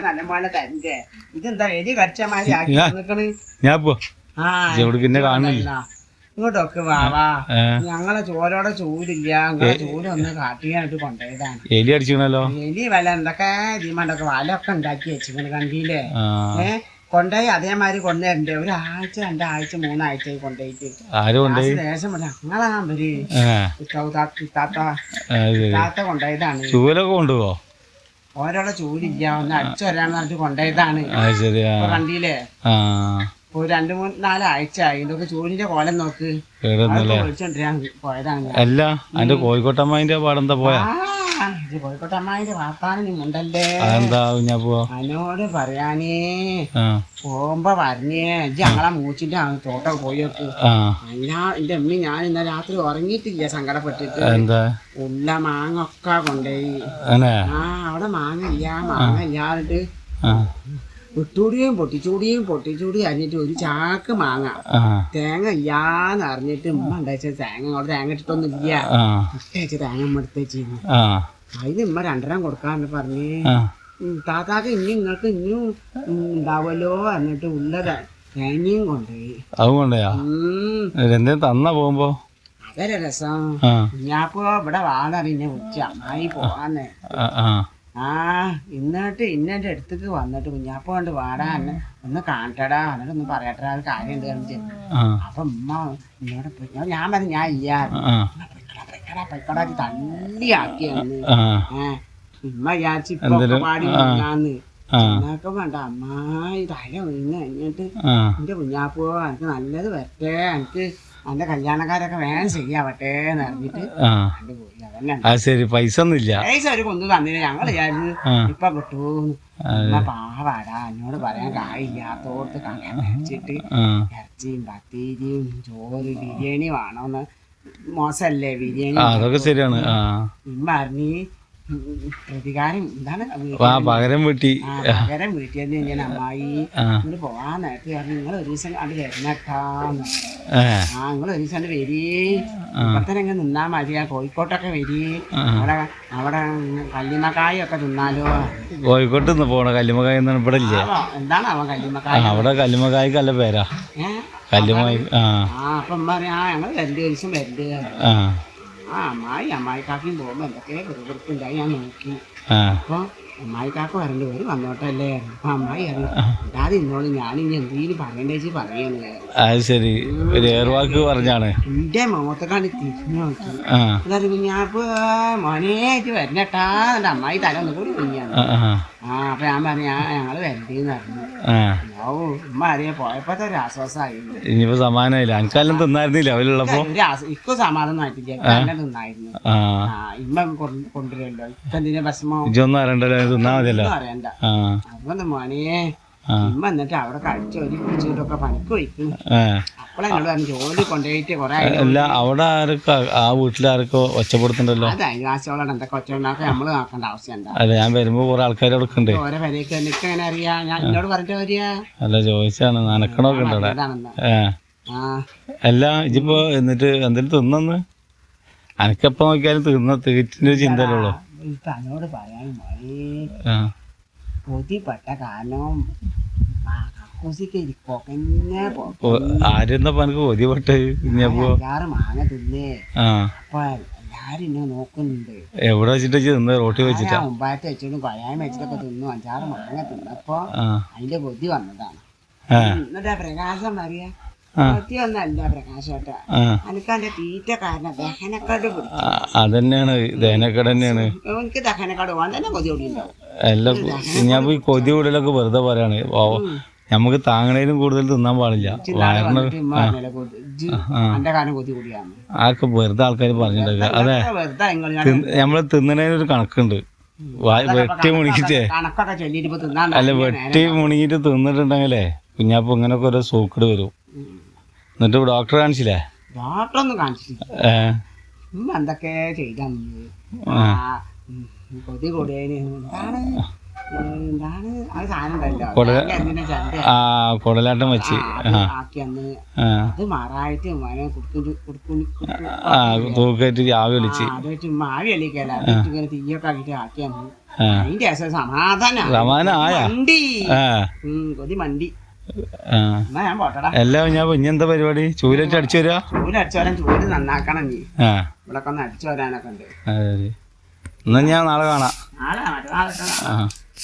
നല്ല പോലെ തരണ്ടേ ഇതെന്താ എലി കച്ചമാരി ആക്കി ഞാ- ഞാൻ പോ. പിന്നെ കാണില്ല ഇങ്ങോട്ടൊക്കെ വാവാ ഞങ്ങളെ ചോരോടെ ചൂടില്ല. ഞങ്ങളെ ചൂട് ഒന്ന് കാട്ടിയായിട്ട് കൊണ്ടുപോയതാണ്. എലി അടിച്ചിരുന്നല്ലോ എലി വല എന്തൊക്കെ തീമാണ്ടൊക്കെ വലൊക്കെ ഉണ്ടാക്കി വെച്ചിങ്ങനെ കണ്ടില്ലേ? ആ. ഏ കൊണ്ടുപോയി അതേമാതിരി കൊണ്ടുവരണ്ടേ. ഒരാഴ്ച രണ്ടാഴ്ച മൂന്നാഴ്ച കൊണ്ടുപോയിട്ട്. ദേശം ഞങ്ങളാ ഇവർ. താത്ത താത്ത കൊണ്ടുപോയതാണ്. ചൂലൊക്കെ കൊണ്ടുപോകോ ഓരോടെ ചൂടില്ല ഒന്ന് അടിച്ചു വരാന്ന് പറഞ്ഞിട്ട് കൊണ്ടുപോയതാണ്. അത് ശരി ആ. ഒരു രണ്ടു മൂന്ന് നാലാഴ്ച ആയി. ഇതൊക്കെ ചൂടിന്റെ കോലം നോക്ക്. കേടുന്നല്ലേ വിളിച്ചോണ്ടിരാൻ പോയതാണ്. അല്ല അതിന്റെ കോഴിക്കോട്ടമ്മായിന്റെ പാടെന്താ പോയാ? ആ, കോഴിക്കോട്ടെ അമ്മായിന്റെ ഞാൻ പോവാ അതിനോട് പറയാനേ. പോകുമ്പോ പറഞ്ഞേ ഇജ്ജ് ഞങ്ങളെ മൂച്ചിന്റെ തോട്ടം പോയി എന്റെ അമ്മി ഞാൻ ഇന്നലെ രാത്രി ഉറങ്ങിയിട്ടില്ല സങ്കടപ്പെട്ടിട്ട്. ഉള്ള മാങ്ങൊക്കെ കൊണ്ടുപോയി. ആ അവിടെ മാങ്ങ ഇല്ല മാങ്ങ ഇല്ലാണ്ട് വിട്ടൂടിയും പൊട്ടിച്ചൂടിയും പൊട്ടിച്ചൂടി അറിഞ്ഞിട്ട് ഒരു ചാക്ക് മാങ്ങ. തേങ്ങ ഇല്ലാന്ന് അറിഞ്ഞിട്ട് ഉമ്മ ഉണ്ടാച്ച തേങ്ങ അവിടെ തേങ്ങ ഇട്ടിട്ടൊന്നും ഇല്ല. ഇട്ടേച്ച് തേങ്ങ ഉമ്മ എടുത്തേച്ചിരുന്നു അതിന് ഉമ്മ രണ്ടെണ്ണം കൊടുക്കാന്ന് പറഞ്ഞ്. താത്താക്ക ഇനി നിങ്ങൾക്ക് ഇനിയും ഉണ്ടാവല്ലോ ഉണ്ടാവുമല്ലോ എന്നിട്ട് ഉള്ള തേങ്ങയും കൊണ്ടുപോയി. അത് തന്ന പോകുമ്പോ? അതൊരു രസം. ഞാപ്പോ ഇവിടെ വാടറിഞ്ഞ ഉച്ച അമ്മായി പോവാന്ന്. ആ ഇന്നിട്ട് ഇന്നെന്റെ അടുത്തേക്ക് വന്നിട്ട് കുഞ്ഞാപ്പ കൊണ്ട് വാടാ എന്നെ ഒന്ന് കാണട്ടടാ. എന്നിട്ട് ഒന്ന് പറയട്ടാ അത് കാര്യം എന്ത് കാണിച്ചു അപ്പൊ ഉമ്മ എന്നോട് ഞാൻ പറഞ്ഞു ഞാൻ ഇല്ല. പൊയ്ക്കടാ പൈക്കടാ പൈക്കടാ തള്ളി ആ. ഏ ഉമ്മ വിചാരിച്ചു ഇപ്പൊ പാടി വന്നാന്ന്. എന്നൊക്കെ വേണ്ട. അമ്മായി തല വീണ് കഴിഞ്ഞിട്ട് എന്റെ കുഞ്ഞാപ്പോ എനിക്ക് നല്ലത് വരട്ടെ. എനിക്ക് എന്റെ കല്യാണക്കാരൊക്കെ വേണം ശരിയാവട്ടെ എന്ന് അറിഞ്ഞിട്ട് പോയി അതന്നെ ആ ശരി പൈസ ഒന്നുമില്ല പൈസ ഒരു കൊന്നു തന്നില്ല. ഞങ്ങൾ വിചാരിച്ചു ഇപ്പൊ കിട്ടൂന്ന് ഉമ്മ പാവാടാ എന്നോട് പറയാൻ കായില്ലാത്തോടത്ത് ആ. ഇറച്ചിയും പത്തിരിയും ചോറ് ബിരിയാണി വേണോന്ന്. മോശമല്ലേ ബിരിയാണി? അതൊക്കെ ശരിയാണ്. ഉമ്മ അറിഞ്ഞ് പ്രതികാരം എന്താണ്? പകരം വീട്ടി. പകരം വീട്ടിൽ ഞാൻ അമ്മായി പോവാൻ നേരത്തെ പറഞ്ഞു നിങ്ങൾ ഒരു ദിവസം കണ്ട് വരണട്ടാന്ന് ആ നിങ്ങൾ ഒരു ദിവസം വരി. നിന്നാ മതി. ആ കോഴിക്കോട്ടൊക്കെ വരി. അവിടെ അവിടെ കല്ലിമക്കായൊക്കെ തിന്നാലോ. കോഴിക്കോട്ട് നിന്ന് പോണ കല്ലിമക്കായ ഒന്നും ഇവിടെ ഇല്ലേ? എന്താണ് അവൻ കല്ലിമക്കായ അവിടെ കല്ലുമക്കായ്ക്ക് അല്ല പേരാ. കല്ലിമായി കല്ലുമായി ആ. അപ്പം പറയാ ഞങ്ങൾ വരണ്ട് ഒരു ദിവസം വരണ്ട്. ആ ആ അമ്മായി അമ്മായിക്കാക്കും പോകുമ്പോൾ എന്തൊക്കെ വെറുതെ ഞാൻ നോക്കി. ആ. അപ്പോൾ അമ്മായിക്കാക്ക് വരണ്ട്. ഒരു വന്നോട്ടല്ലേ. അപ്പൊ അമ്മായി അറിയും അതാത് ഞാൻ ഞാനിനി എന്തെങ്കിലും പറയണ്ടേ പറയുന്നു അത് ശരി. ഒരു ഏർവാക്ക് പറഞ്ഞാണ്. എന്റെ മുഖത്തൊക്കെയാണ് തിരിഞ്ഞു നോക്കി. അതായത് കുഞ്ഞാപ്പ് മോനേറ്റ് വരണട്ടാ എന്റെ അമ്മായി തല ഒന്ന് കൂടി കുഞ്ഞാണ് ആ അപ്പൊ ഞാൻ പറഞ്ഞു ഞങ്ങൾ വരണ്ടെന്ന് പറഞ്ഞു. ഓ ഉമ്മ അറിയാം പോയപ്പോഴത്തെ ഒരു ആശ്വാസമായിരുന്നു ഇനിയിപ്പോ സമാധാനമില്ല എനിക്കെല്ലാം തിന്നായിരുന്നില്ല അവലുള്ളപ്പോ ഒരു ആശ്വാസം ഇക്കോ സമാധാനമായിട്ടില്ല തന്നെ തിന്നായിരുന്നു. ആ. ആ ഇമ്മ കൊണ്ട് കൊണ്ടുവരുമല്ലോ. ഇപ്പൊ എന്തിനാ ഭക്ഷണം? ഇജൊന്നും അറിയണ്ടല്ലോ ഇത് തിന്നാ മതിയല്ലോ. ഒന്നും അറിയണ്ട ആ. അതുകൊണ്ട് മോനെ ഇമ്മ എന്നിട്ട് അവിടെ കഴിച്ച് ഒരു കുടിച്ചിട്ടൊക്കെ പണിക്ക് പോയിക്കുന്നു ആ അപ്പോഴെന്നോട് പറഞ്ഞു ജോലി കൊണ്ടുപോയിട്ട് കുറെ അല്ല അവിടെ ആരൊക്കെ ആ വീട്ടിലാർക്കോ ഒച്ചപ്പെടുത്തുണ്ടല്ലോ അത് അയൽവാസികളാണ് എന്തൊക്കെ ഒറ്റയുണ്ടാക്കി നമ്മൾ നോക്കേണ്ട ആവശ്യം എന്താ? അല്ല ഞാൻ വരുമ്പോ കുറെ ആൾക്കാർ അവിടെ ഉണ്ട്. ഓരോ വരയ്ക്ക് എനിക്ക് എങ്ങനെ അറിയാ? ഞാൻ എന്നോട് പറഞ്ഞിട്ട് വരിക അല്ല ചോദിച്ചാണ് നനക്കണൊക്കെ ഉണ്ടോ അല്ല ഇജിപ്പോ എന്നിട്ട് എന്തെങ്കിലും തിന്നു അനക്കെപ്പോ നോക്കിയാലും തിന്ന തീറ്റിന്റെ ചിന്തയല്ലേ ഇപ്പൊ അതിനോട് പറയാൻ മോനെ ആ. കൊതിപ്പെട്ട കാരണം ആരെന്നപ്പോ എനിക്ക് അഞ്ചാറ് മാങ്ങ തിന്നേ. ആ. അപ്പൊ എല്ലാരും എന്നെ നോക്കുന്നുണ്ട്. എവിടെ വെച്ചിട്ട് തിന്ന്? റോട്ടി വെച്ചിട്ടാ? ഞാൻ മുമ്പായിട്ട് വെച്ചിട്ടും കൊയാൻ വെച്ചിട്ടൊക്കെ തിന്നു. അഞ്ചാറ് മാങ്ങ തിന്നപ്പോ അതിന്റെ ബുദ്ധി വന്നതാണ്. എന്നിട്ട് പ്രകാശം അറിയ? അതന്നെയാണ് ദഹനക്കട തന്നെയാണ്. എല്ലാം ഞാൻ ഈ കൊതി കൂടുതലൊക്കെ വെറുതെ പറയാണ്. നമുക്ക് താങ്ങണേലും കൂടുതൽ തിന്നാൻ പാടില്ല. വയറിന് ആക്ക് വെറുതെ ആൾക്കാർ പറഞ്ഞിട്ടൊക്കെ അതെ. നമ്മൾ തിന്നണേനൊരു കണക്കുണ്ട്. വെട്ടി മുണിക്കിട്ടേ അല്ല വെട്ടി മുണിക്കിട്ട് തിന്നിട്ടുണ്ടെങ്കിലേ കുഞ്ഞാപ്പ് ഇങ്ങനൊക്കെ ഓരോ സൂക്കട് വരും. എന്നിട്ട് ഡോക്ടറെ കാണിച്ചില്ലേ? ഡോക്ടറൊന്നും കാണിച്ചില്ല എന്തൊക്കെ ചെയ്തു ആ. കൊതി കൂടിയതിന് എന്താണ്? എന്താണ്? അത് സാധനം ഉണ്ടല്ലോ. കൊട- എന്തിനാ ചന്ത ആ കുടലാട്ടം വെച്ച്. ആ ആക്കി അന്ന് അത് മാറായിട്ട് മനെ കുടുക്കും കുടുക്കും ആ തൂക്കേറ്റ് ആവി വിളിച്ച് അത് വെച്ച് മാവി അല്ലിക്കല്ല ഇങ്ങനെ തീയൊക്കെ ആക്കിട്ട് ആക്കി അന്ന്. ആ. അതിന്റെ രസം സമാധാനം ആയാ മണ്ടി. ആ. ഉം, കൊതി മണ്ടി. ആ. ഞാൻ പോട്ടടാ. എല്ലാം ഞാൻ ഇനി എന്താ പരിപാടി? ചൂലേറ്റ് അടിച്ചു വരാ? ചൂൽ അടിച്ചോരാൻ ചൂൽ നന്നാക്കണം നീ ഇവിടെ ഒന്ന് അടിച്ചു വരാനൊക്കെ ഉണ്ട്. എന്നാ ഞാൻ നാളെ കാണാം. നാളെ